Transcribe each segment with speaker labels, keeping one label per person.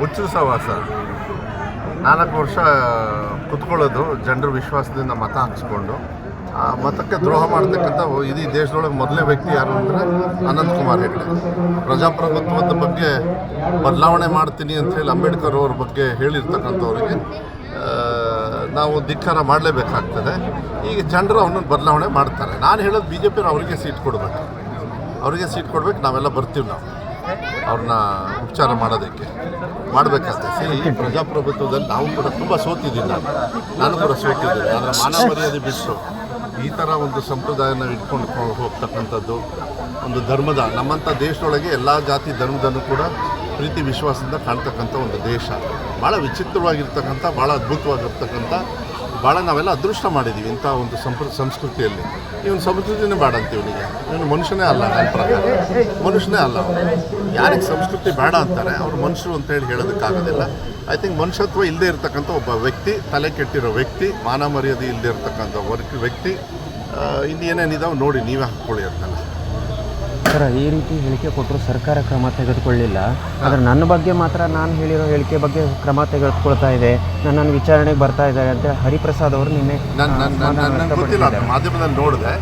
Speaker 1: ಹುಚ್ಚು ಸವಾಸ ನಾಲ್ಕು ವರ್ಷ ಕುತ್ಕೊಳ್ಳೋದು, ಜನರು ವಿಶ್ವಾಸದಿಂದ ಮತ ಹಾಕಿಸ್ಕೊಂಡು ಆ, ಮತಕ್ಕೆ ದ್ರೋಹ ಮಾಡ್ತಕ್ಕಂಥ ಇಡೀ ದೇಶದೊಳಗೆ ಮೊದಲನೇ ವ್ಯಕ್ತಿ ಯಾರು ಅಂದರೆ ಅನಂತಕುಮಾರ್ ಹೆಗಡೆ. ಪ್ರಜಾಪ್ರಭುತ್ವದ ಬಗ್ಗೆ ಬದಲಾವಣೆ ಮಾಡ್ತೀನಿ ಅಂತ ಹೇಳಿ ಅಂಬೇಡ್ಕರ್ ಅವ್ರ ಬಗ್ಗೆ ಹೇಳಿರ್ತಕ್ಕಂಥವ್ರಿಗೆ ನಾವು ಧಿಕ್ಕಾರ ಮಾಡಲೇಬೇಕಾಗ್ತದೆ. ಈಗ ಜನರು ಅವನನ್ನು ಬದಲಾವಣೆ ಮಾಡ್ತಾರೆ. ನಾನು ಹೇಳೋದು ಬಿ ಜೆ ಪಿಯವ್ರು ಅವರಿಗೆ ಸೀಟ್ ಕೊಡಬೇಕು. ಅವರಿಗೆ ಸೀಟ್ ಕೊಡ್ಬೇಕು, ನಾವೆಲ್ಲ ಬರ್ತೀವಿ ನಾವು. ಅವ್ರನ್ನ ಉಪಚಾರ ಮಾಡೋದಕ್ಕೆ ಮಾಡಬೇಕಾಗ್ತದೆ ಈ ಪ್ರಜಾಪ್ರಭುತ್ವದಲ್ಲಿ ನಾವು ಕೂಡ ತುಂಬ ಸೋತಿದ್ದೀನಿ ನಾನು. ನಾನು ಕೂಡ ಸೋತಿದ್ದೀನಿ. ಅದರ ಮಾನ ಮರ್ಯಾದೆ ಬಿಟ್ಟು ಈ ಥರ ಒಂದು ಸಂಪ್ರದಾಯನ ಇಟ್ಕೊಂಡು ಹೋಗ್ತಕ್ಕಂಥದ್ದು ಒಂದು ಧರ್ಮದ, ನಮ್ಮಂಥ ದೇಶದೊಳಗೆ ಎಲ್ಲ ಜಾತಿ ಧರ್ಮದನ್ನು ಕೂಡ ಪ್ರೀತಿ ವಿಶ್ವಾಸದಿಂದ ಕಾಣ್ತಕ್ಕಂಥ ಒಂದು ದೇಶ. ಭಾಳ ವಿಚಿತ್ರವಾಗಿರ್ತಕ್ಕಂಥ ಭಾಳ ಅದ್ಭುತವಾಗಿರ್ತಕ್ಕಂಥ ಭಾಳ ನಾವೆಲ್ಲ ಅದೃಷ್ಟ ಮಾಡಿದ್ದೀವಿ ಇಂಥ ಒಂದು ಸಂಪ್ರ, ಸಂಸ್ಕೃತಿಯಲ್ಲಿ. ಇವನು ಸಂಸ್ಕೃತಿನೇ ಬೇಡ ಅಂತ ಇವನಿಗೆ ಇವನು ಮನುಷ್ಯನೇ ಅಲ್ಲ ನನ್ನ ಪ್ರಕಾರ. ಮನುಷ್ಯನೇ ಅಲ್ಲ ಯಾರಿಗೆ ಸಂಸ್ಕೃತಿ ಬೇಡ ಅಂತಾರೆ, ಅವ್ರು ಮನುಷ್ಯರು ಅಂತೇಳಿ ಹೇಳೋದಕ್ಕಾಗೋದಿಲ್ಲ ಐ ಥಿಂಕ್ ಮನುಷ್ಯತ್ವ ಇಲ್ಲದೆ ಇರತಕ್ಕಂಥ ಒಬ್ಬ ವ್ಯಕ್ತಿ, ತಲೆ ಕೆಟ್ಟಿರೋ ವ್ಯಕ್ತಿ, ಮಾನ ಮರ್ಯಾದೆ ಇಲ್ಲದೆ ಇರತಕ್ಕಂಥ ವರ್ಕ್ ವ್ಯಕ್ತಿ ಇನ್ನೇನೇನಿದಾವೆ ನೋಡಿ ನೀವೇ ಹಾಕ್ಕೊಳ್ಳಿ ಅಂತಾನೆ.
Speaker 2: ಸರ್ ಈ ರೀತಿ ಹೇಳಿಕೆ ಕೊಟ್ಟರು ಸರ್ಕಾರ ಕ್ರಮ ತೆಗೆದುಕೊಳ್ಳಿಲ್ಲ. ಆದರೆ ನನ್ನ ಬಗ್ಗೆ ಮಾತ್ರ ನಾನು ಹೇಳಿರೋ ಹೇಳಿಕೆ ಬಗ್ಗೆ ಕ್ರಮ ತೆಗೆದುಕೊಳ್ತಾ ಇದೆ. ನನ್ನನ್ನು ವಿಚಾರಣೆಗೆ ಬರ್ತಾ ಇದ್ದಾರೆ ಅಂತ ಹರಿಪ್ರಸಾದ್ ಅವರು ನಿನ್ನೆ
Speaker 1: ನನ್ನ ನನ್ನ ಗೊತ್ತಿಲ್ಲ. ಮಾಧ್ಯಮದಲ್ಲಿ ನೋಡಿದೆ.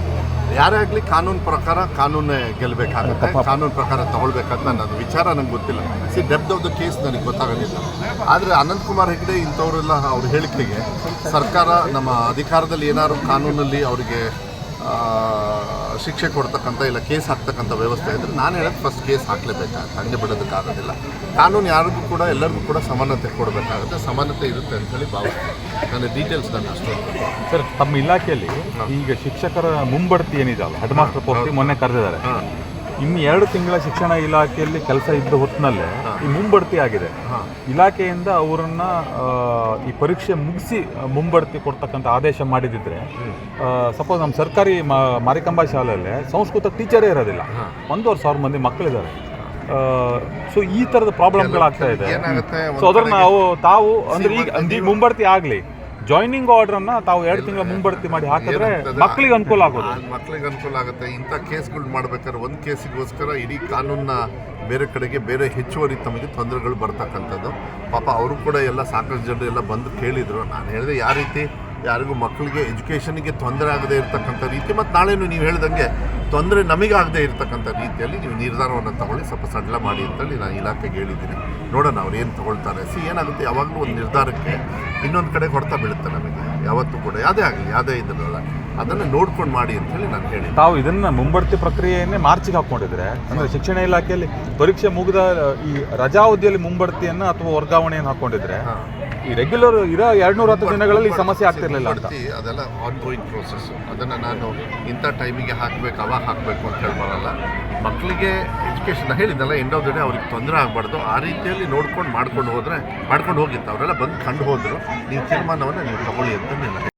Speaker 1: ಯಾರೇ ಆಗಲಿ ಕಾನೂನು ಪ್ರಕಾರ ಕಾನೂನೇ ಗೆಲ್ಲಬೇಕಾಗುತ್ತೆ ಕಾನೂನು ಪ್ರಕಾರ ತಗೊಳ್ಬೇಕಂತ ನನ್ನದು ವಿಚಾರ ನನಗೆ ಗೊತ್ತಿಲ್ಲ. See depth of the case ನನಗೆ ಗೊತ್ತಾಗೋದಿಲ್ಲ ಆದರೆ ಅನಂತಕುಮಾರ್ ಹೆಗ್ಡೆ ಇಂಥವರೆಲ್ಲ ಅವ್ರ ಹೇಳಿಕೆಗೆ ಸರ್ಕಾರ ನಮ್ಮ ಅಧಿಕಾರದಲ್ಲಿ ಏನಾದ್ರು ಕಾನೂನಲ್ಲಿ ಅವರಿಗೆ ಶಿಕ್ಷೆ ಕೊಡ್ತಕ್ಕಂಥ ಇಲ್ಲ ಕೇಸ್ ಹಾಕ್ತಕ್ಕಂಥ ವ್ಯವಸ್ಥೆ ಇದ್ದರೆ ನಾನು ಹೇಳೋದು ಫಸ್ಟ್ ಕೇಸ್ ಹಾಕಲೇಬೇಕಾಗುತ್ತೆ. ಹಂಗೆ ಬಿಡೋದಕ್ಕಾಗೋದಿಲ್ಲ. ಕಾನೂನು ಯಾರಿಗೂ ಕೂಡ ಎಲ್ಲರಿಗೂ ಕೂಡ ಸಮಾನತೆ ಕೊಡಬೇಕಾಗುತ್ತೆ. ಸಮಾನತೆ ಇರುತ್ತೆ ಅಂತೇಳಿ ಭಾವಿಸ್ತೀನಿ. ನನ್ನ ಡೀಟೇಲ್ಸ್ ನಾನು ಅಷ್ಟು
Speaker 3: ಸರ್ ತಮ್ಮ ಇಲಾಖೆಯಲ್ಲಿ ಈಗ ಶಿಕ್ಷಕರ ಮುಂಬಡ್ತಿ ಏನಿದೆಯಲ್ಲ ಹೆಡ್ ಮಾಸ್ಟರ್ ಪೋಸ್ಟ್ ಮೊನ್ನೆ ಕರೆದಿದ್ದಾರೆ. ಇನ್ನು ಎರಡು ತಿಂಗಳ ಶಿಕ್ಷಣ ಇಲಾಖೆಯಲ್ಲಿ ಕೆಲಸ ಇದ್ದ ಹೊತ್ತಿನಲ್ಲೇ ಈ ಮುಂಬಡ್ತಿ ಆಗಿದೆ. ಇಲಾಖೆಯಿಂದ ಅವರನ್ನ ಈ ಪರೀಕ್ಷೆ ಮುಗಿಸಿ ಮುಂಬಡ್ತಿ ಕೊಡ್ತಕ್ಕಂಥ ಆದೇಶ ಮಾಡಿದಿದ್ರೆ ಸಪೋಸ್ ನಮ್ಮ ಸರ್ಕಾರಿ ಮಾರಿಕಂಬ ಶಾಲೆಯಲ್ಲಿ ಸಂಸ್ಕೃತ ಟೀಚರೇ ಇರೋದಿಲ್ಲ. ಒಂದೂವರೆ ಸಾವಿರ ಮಂದಿ ಮಕ್ಕಳಿದ್ದಾರೆ ಸೊ ಈ ಥರದ ಪ್ರಾಬ್ಲಮ್ಗಳಾಗ್ತಾ ಇದೆ. ಸೊ ಅದ್ರ ನಾವು ತಾವು ಅಂದ್ರೆ ಈಗ ಮುಂಬಡ್ತಿ ಆಗಲಿ. ಜಾಯ್ನಿಂಗ್ ಅನ್ನ ತಾವು ಎರಡು ತಿಂಗಳ ಮುಂಬಡ್ತಿ ಮಾಡಿ ಹಾಕಿದ್ರೆ ಮಕ್ಕಳಿಗೆ ಅನುಕೂಲ ಆಗೋದು.
Speaker 1: ಮಕ್ಕಳಿಗೆ ಅನುಕೂಲ ಆಗುತ್ತೆ. ಇಂಥ ಕೇಸ್ಗಳು ಮಾಡ್ಬೇಕಾದ್ರೆ ಒಂದು ಕೇಸಿಗೋಸ್ಕರ ಇಡೀ ಕಾನೂನನ್ನ ಬೇರೆ ಕಡೆಗೆ ಬೇರೆ ಹೆಚ್ಚುವರಿ ತಮಗೆ ತೊಂದರೆಗಳು ಬರ್ತಕ್ಕಂಥದ್ದು. ಪಾಪ ಅವರು ಕೂಡ ಎಲ್ಲ ಸಾಕಷ್ಟು ಜನರು ಎಲ್ಲ ಬಂದು ಕೇಳಿದರು. ನಾನು ಹೇಳಿದೆ ಯಾವ ರೀತಿ ಯಾರಿಗೂ ಮಕ್ಕಳಿಗೆ ಎಜುಕೇಷನ್ಗೆ ತೊಂದರೆ ಆಗದೆ ಇರತಕ್ಕಂಥ ರೀತಿ ಮತ್ತು ನಾಳೆನೂ ನೀವು ಹೇಳ್ದಂಗೆ ತೊಂದರೆ ನಮಗಾಗದೇ ಇರತಕ್ಕಂಥ ರೀತಿಯಲ್ಲಿ ನೀವು ನಿರ್ಧಾರವನ್ನು ತಗೊಳ್ಳಿ ಸ್ವಲ್ಪ ಸಡ್ಲ ಮಾಡಿ ಅಂತೇಳಿ ನಾನು ಇಲಾಖೆಗೆ ಹೇಳಿದ್ದೀನಿ. ನೋಡೋಣ ಅವ್ರು ಏನು ತೊಗೊಳ್ತಾರೆ. ಸಿ ಏನಾಗುತ್ತೆ? ಯಾವಾಗಲೂ ಒಂದು ನಿರ್ಧಾರಕ್ಕೆ ಇನ್ನೊಂದು ಕಡೆ ಹೊಡೆತ ಬೀಳುತ್ತೆ ನಮಗೆ. ಯಾವತ್ತೂ ಕೂಡ. ಯಾವುದೇ ಆಗಲಿ ಯಾವುದೇ ಇದ್ರಲ್ಲ ಅದನ್ನು ನೋಡ್ಕೊಂಡು ಮಾಡಿ ಅಂತೇಳಿ ನಾನು ಹೇಳಿ
Speaker 3: ತಾವು ಇದನ್ನು ಮುಂಬಡ್ತಿ ಪ್ರಕ್ರಿಯೆಯನ್ನೇ ಮಾರ್ಚಿಗೆ ಹಾಕ್ಕೊಂಡಿದ್ರೆ ಅಂದರೆ ಶಿಕ್ಷಣ ಇಲಾಖೆಯಲ್ಲಿ ಪರೀಕ್ಷೆ ಮುಗಿದ ಈ ರಜಾ ಮುಂಬಡ್ತಿಯನ್ನು ಅಥವಾ ವರ್ಗಾವಣೆಯನ್ನು ಹಾಕೊಂಡಿದ್ರೆ ಈ ರೆಗ್ಯುಲರ್ ಇರೋ ಎರಡ್ನೂರ ಹತ್ತು ದಿನಗಳಲ್ಲಿ ಈ ಸಮಸ್ಯೆ ಆಗ್ತಿರ್ಲಿಲ್ಲ ಅಂತ.
Speaker 1: ಅದೆಲ್ಲ ಆನ್ ಗೋಯಿಂಗ್ ಪ್ರೋಸೆಸ್ ಅದನ್ನು ನಾನು ಇಂಥ ಟೈಮಿಗೆ ಹಾಕಬೇಕು, ಅವಾಗ ಹಾಕಬೇಕು ಅಂತ ಹೇಳ್ಬಾರಲ್ಲ. ಬರಲ್ಲ ಮಕ್ಕಳಿಗೆ ಎಜುಕೇಶನ್ ಹೇಳಿದ್ದಲ್ಲ ಎಂಡ್ ಆಫ್ ದ ಡೇ ಅವ್ರಿಗೆ ತೊಂದರೆ ಆಗಬಾರ್ದು. ಆ ರೀತಿಯಲ್ಲಿ ನೋಡ್ಕೊಂಡು ಮಾಡ್ಕೊಂಡು ಹೋದರೆ, ಮಾಡ್ಕೊಂಡು ಹೋಗಿತ್ತು. ಅವರೆಲ್ಲ ಬಂದು ಕಂಡು ಹೋದರು, ನೀವು ತೀರ್ಮಾನವನ್ನು ನೀವು ತಗೊಳ್ಳಿ ಅಂತ